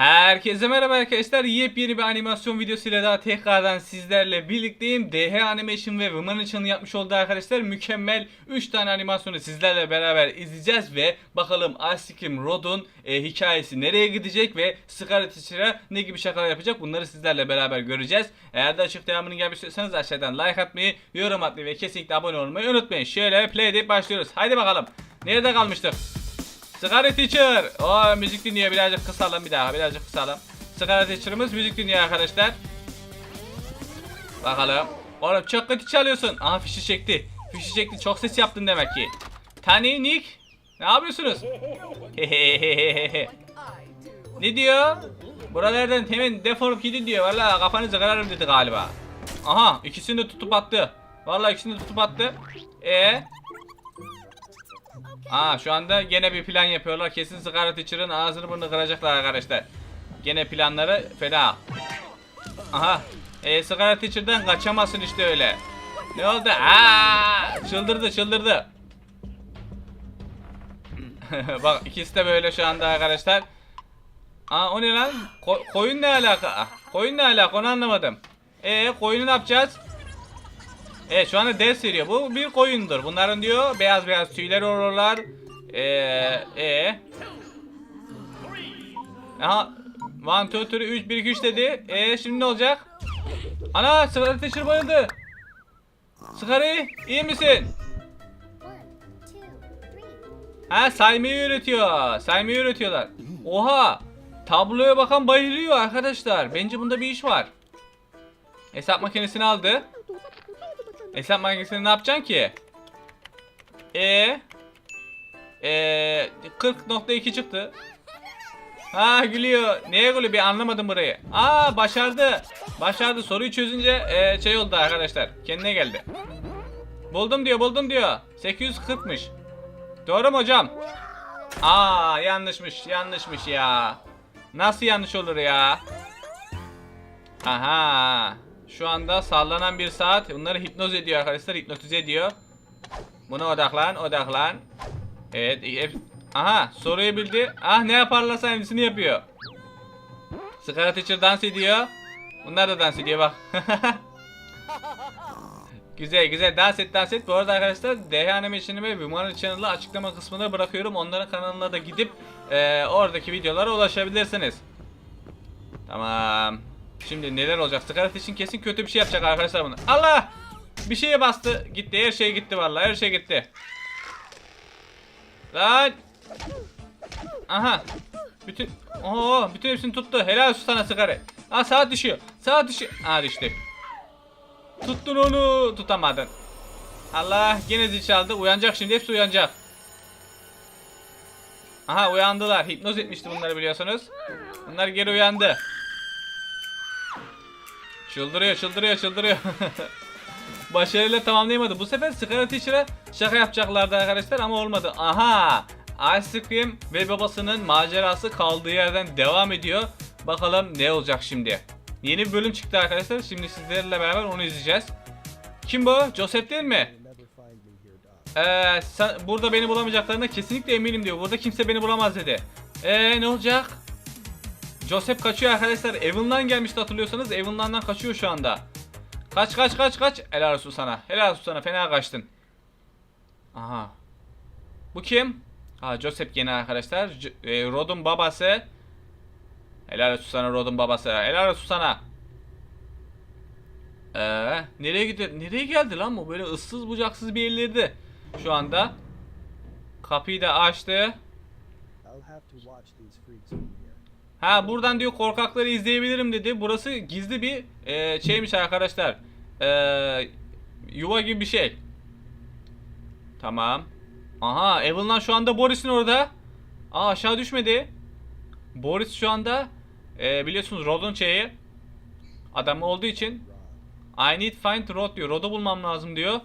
Herkese merhaba arkadaşlar. Yepyeni bir animasyon videosuyla daha tekrardan sizlerle birlikteyim. DH Animation ve Woman yapmış olduğu arkadaşlar mükemmel 3 tane animasyonu sizlerle beraber izleyeceğiz ve bakalım Ice Rod'un e, hikayesi nereye gidecek ve Scarlet Teacher'a ne gibi şakalar yapacak bunları sizlerle beraber göreceğiz. Eğer de açık devamının gelmek aşağıdan like atmayı, yorum atmayı ve kesinlikle abone olmayı unutmayın. Şöyle play deyip başlıyoruz. Haydi bakalım. Nerede kalmıştık? Sigara Teacher. O müzik dinliyor. Birazcık kısalım bir daha. Birazcık kısalım. Sigara Teacher'ımız müzik dinliyor arkadaşlar. Bakalım. Oğlum çok kötü çalıyorsun. Aha fişi çekti. Fişi çekti. Çok ses yaptın demek ki. Tani Nick. Ne yapıyorsunuz? ne diyor? Buralardan hemen defolup gidin diyor. Valla kafanızı kırarım dedi galiba. Aha ikisini de tutup attı. Valla ikisini de tutup attı. E Aa şu anda gene bir plan yapıyorlar. Kesin Scarlet Teacher'ın ağzını burnunu kıracaklar arkadaşlar. Gene planları fena. Aha. E, Scarlet Teacher'dan kaçamazsın işte öyle. Ne oldu? Aa, çıldırdı çıldırdı. Bak ikisi de böyle şu anda arkadaşlar. Aa o ne lan? Ko- koyun ne alaka? Koyun ne alaka onu anlamadım. E koyunu ne yapacağız? Evet şu anda ders veriyor. Bu bir koyundur. Bunların diyor beyaz beyaz tüyleri olurlar. Eee e. Aha 1 2 3 3 1 2 3 dedi. E şimdi ne olacak? Ana sigara teacher bayıldı. Sigara iyi misin? Ha saymayı öğretiyor. Saymayı öğretiyorlar. Oha! Tabloya bakan bayılıyor arkadaşlar. Bence bunda bir iş var. Hesap makinesini aldı. Hesap makinesini ne yapacaksın ki? E e 40.2 çıktı. Ha gülüyor. Neye gülüyor bir anlamadım burayı. Aa başardı. Başardı. Soruyu çözünce e, şey oldu arkadaşlar. Kendine geldi. Buldum diyor, buldum diyor. 840'mış. Doğru mu hocam? Aa yanlışmış, yanlışmış ya. Nasıl yanlış olur ya? Aha. Şu anda sallanan bir saat. Bunları hipnoz ediyor arkadaşlar. Hipnotize ediyor. Buna odaklan, odaklan. Evet. hep- Aha soruyu bildi. Ah ne yaparlarsa aynısını yapıyor. Sigara teacher dans ediyor. Bunlar da dans ediyor bak. güzel güzel dans et dans et. Bu arada arkadaşlar DH Animation'ı ve Woman Channel'ı açıklama kısmına bırakıyorum. Onların kanalına da gidip eee, oradaki videolara ulaşabilirsiniz. Tamam. Şimdi neler olacak? Sigara için kesin kötü bir şey yapacak arkadaşlar bunu. Allah! Bir şeye bastı. Gitti. Her şey gitti vallahi. Her şey gitti. Lan! Aha. Bütün Oo, bütün hepsini tuttu. Helal olsun sana sigara. Aa saat düşüyor. Saat düşüyor. Aa düştü. Tuttun onu. Tutamadın. Allah gene zil çaldı. Uyanacak şimdi. Hepsi uyanacak. Aha uyandılar. Hipnoz etmişti bunları biliyorsunuz. Bunlar geri uyandı. Çıldırıyor, çıldırıyor, çıldırıyor. Başarıyla tamamlayamadı. Bu sefer Sigara Teacher'a şaka yapacaklardı arkadaşlar ama olmadı. Aha! Ice Cream ve babasının macerası kaldığı yerden devam ediyor. Bakalım ne olacak şimdi. Yeni bir bölüm çıktı arkadaşlar. Şimdi sizlerle beraber onu izleyeceğiz. Kim bu? Joseph değil mi? Ee, sen, burada beni bulamayacaklarına kesinlikle eminim diyor. Burada kimse beni bulamaz dedi. Ee ne olacak? Joseph kaçıyor arkadaşlar. Evan'dan gelmişti hatırlıyorsanız. Evan'dan kaçıyor şu anda. Kaç kaç kaç kaç. Helal olsun sana. Helal olsun sana. Fena kaçtın. Aha. Bu kim? Ha Joseph gene arkadaşlar. E, Rod'un babası. Helal olsun sana Rod'un babası. Helal olsun sana. Ee, nereye gidiyor? Nereye geldi lan bu? Böyle ıssız bucaksız bir yerlerde. Şu anda. Kapıyı da açtı. I'll have to watch these freaks. Ha buradan diyor korkakları izleyebilirim dedi. Burası gizli bir e, şeymiş arkadaşlar. E, yuva gibi bir şey. Tamam. Aha Evelyn şu anda Boris'in orada. Aa aşağı düşmedi. Boris şu anda e, biliyorsunuz Rod'un şeyi adamı olduğu için I need find Rod diyor. Rod'u bulmam lazım diyor.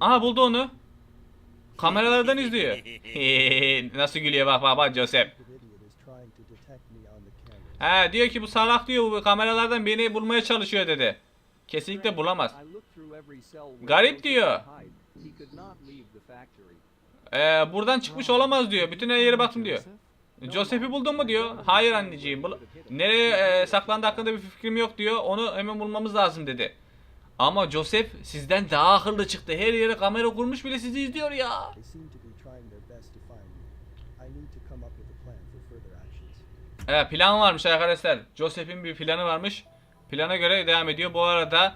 Aha buldu onu. Kameralardan izliyor. Nasıl gülüyor bak bak bak Joseph. Ha diyor ki bu salak diyor bu kameralardan beni bulmaya çalışıyor dedi. Kesinlikle bulamaz. Garip diyor. Ee, buradan çıkmış olamaz diyor. Bütün her yere baktım diyor. Joseph'i buldun mu diyor. Hayır anneciğim. bul- Nereye e, saklandı hakkında bir fikrim yok diyor. Onu hemen bulmamız lazım dedi. Ama Joseph sizden daha akıllı çıktı. Her yere kamera kurmuş bile sizi izliyor ya. Evet plan varmış arkadaşlar. Joseph'in bir planı varmış. Plana göre devam ediyor. Bu arada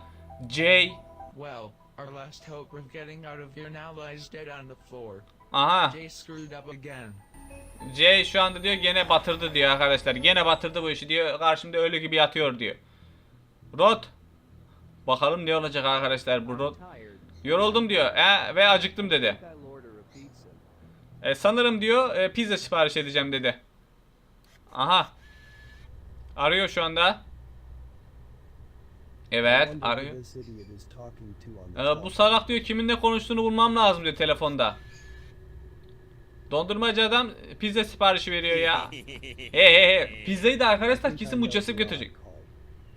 Jay Well, our last hope of getting out of here now lies dead on the floor. Aha Jay screwed up again. Jay şu anda diyor gene batırdı diyor arkadaşlar. Gene batırdı bu işi diyor. Karşımda ölü gibi yatıyor diyor. Rod. Bakalım ne olacak arkadaşlar bu Rod. Yoruldum diyor. E, ve acıktım dedi. E, sanırım diyor e, pizza sipariş edeceğim dedi. Aha. Arıyor şu anda. Evet arıyor. Ee, bu salak diyor kiminle konuştuğunu bulmam lazım diyor telefonda. Dondurmacı adam pizza siparişi veriyor ya. He he he. Pizzayı da arkadaşlar kesin bu Joseph götürecek.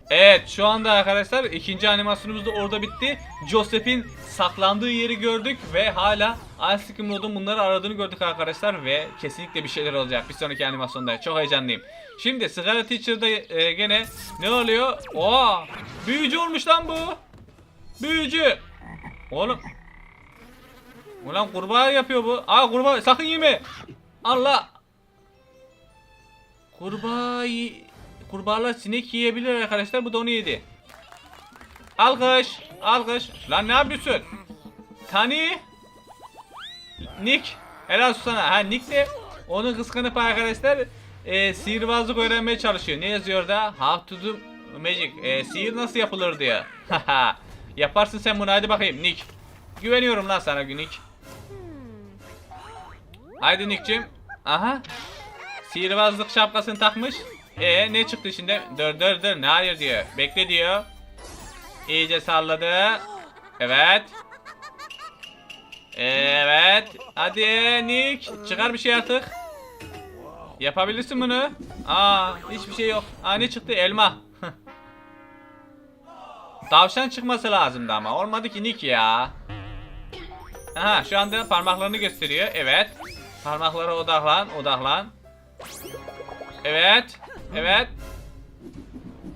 Evet şu anda arkadaşlar ikinci animasyonumuz da orada bitti. Joseph'in saklandığı yeri gördük ve hala Ice Cream Road'un bunları aradığını gördük arkadaşlar ve kesinlikle bir şeyler olacak bir sonraki animasyonda. Çok heyecanlıyım. Şimdi Sigara Teacher'da e, gene ne oluyor? Oha! Büyücü olmuş lan bu. Büyücü. Oğlum. Ulan kurbağa yapıyor bu. Aa kurbağa sakın yeme. Allah. Kurbağa Kurbağalar sinek yiyebilir arkadaşlar. Bu da onu yedi. Alkış. Alkış. Lan ne yapıyorsun? Tani. Nick. Helal sana. Ha Nick de onu kıskanıp arkadaşlar e, sihirbazlık öğrenmeye çalışıyor. Ne yazıyor da? How to do magic. E, sihir nasıl yapılır diyor. Yaparsın sen bunu hadi bakayım Nick. Güveniyorum lan sana Nick. Haydi Nick'cim. Aha. Sihirbazlık şapkasını takmış. E ne çıktı şimdi? Dur dur dur. Ne hayır diyor. Bekle diyor. İyice salladı. Evet. Evet. Hadi Nick. Çıkar bir şey artık. Yapabilirsin bunu. Aa hiçbir şey yok. Aa ne çıktı? Elma. Tavşan çıkması lazımdı ama. Olmadı ki Nick ya. Aha şu anda parmaklarını gösteriyor. Evet. Parmaklara odaklan. Odaklan. Evet. Evet.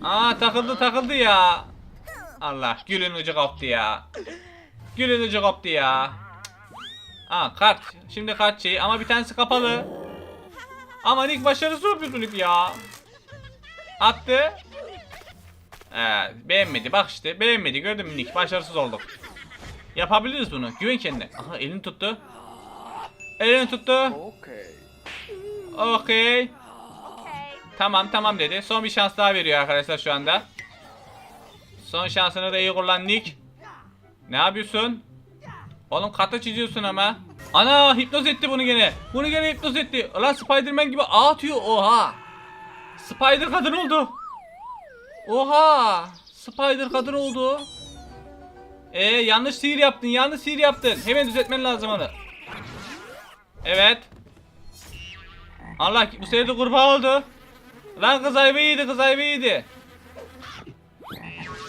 Aa takıldı takıldı ya. Allah gülün ucu koptu ya. Gülün ucu koptu ya. Aa kart. Şimdi kart şeyi ama bir tanesi kapalı. Ama ilk başarısı ilk ya. Attı. Ee, beğenmedi bak işte beğenmedi gördün mü Nick başarısız olduk. Yapabiliriz bunu güven kendine. Aha elini tuttu. Elini tuttu. Okay. Okey. Tamam tamam dedi. Son bir şans daha veriyor arkadaşlar şu anda. Son şansını da iyi kullan Nick. Ne yapıyorsun? Oğlum kata çiziyorsun ama. Ana hipnoz etti bunu gene. Bunu gene hipnoz etti. Lan Spiderman gibi ağ atıyor. Oha. Spider kadın oldu. Oha. Spider kadın oldu. Ee yanlış sihir yaptın. Yanlış sihir yaptın. Hemen düzeltmen lazım onu. Evet. Allah bu sefer de kurbağa oldu. Lan kız ayva yedi kız ayva yedi.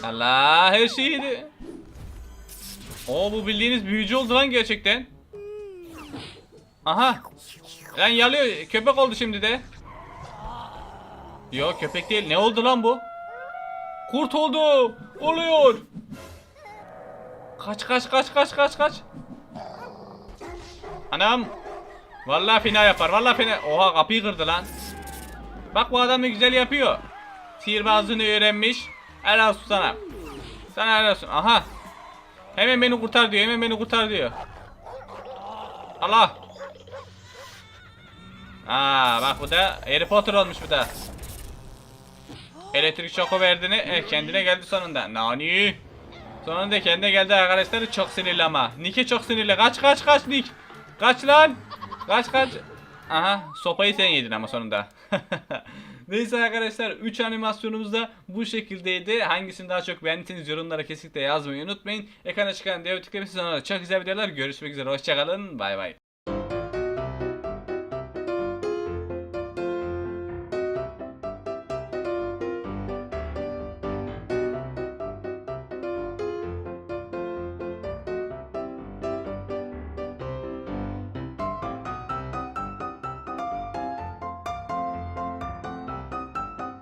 Allah her şey yedi. Oo bu bildiğiniz büyücü oldu lan gerçekten. Aha. Lan yalıyor köpek oldu şimdi de. Yok köpek değil ne oldu lan bu? Kurt oldu. Oluyor. Kaç kaç kaç kaç kaç kaç. Anam. Vallahi fena yapar. Vallahi fena. Oha kapıyı kırdı lan. Bak bu adam ne güzel yapıyor. Sihirbazlığını öğrenmiş. Helal olsun sana. Sana helal olsun. Aha. Hemen beni kurtar diyor. Hemen beni kurtar diyor. Allah. Aa bak bu da Harry Potter olmuş bu da. Elektrik şoku verdiğini eh, kendine geldi sonunda. Nani? Sonunda kendine geldi arkadaşlar. Çok sinirli ama. Nick'e çok sinirli. Kaç kaç kaç Nick. Kaç lan. Kaç kaç. Aha sopayı sen yedin ama sonunda. Neyse arkadaşlar 3 animasyonumuz da bu şekildeydi. Hangisini daha çok beğendiyseniz yorumlara kesinlikle yazmayı unutmayın. Ekrana çıkan diğer sonra çok güzel videolar. Görüşmek üzere. Hoşçakalın. Bay bay.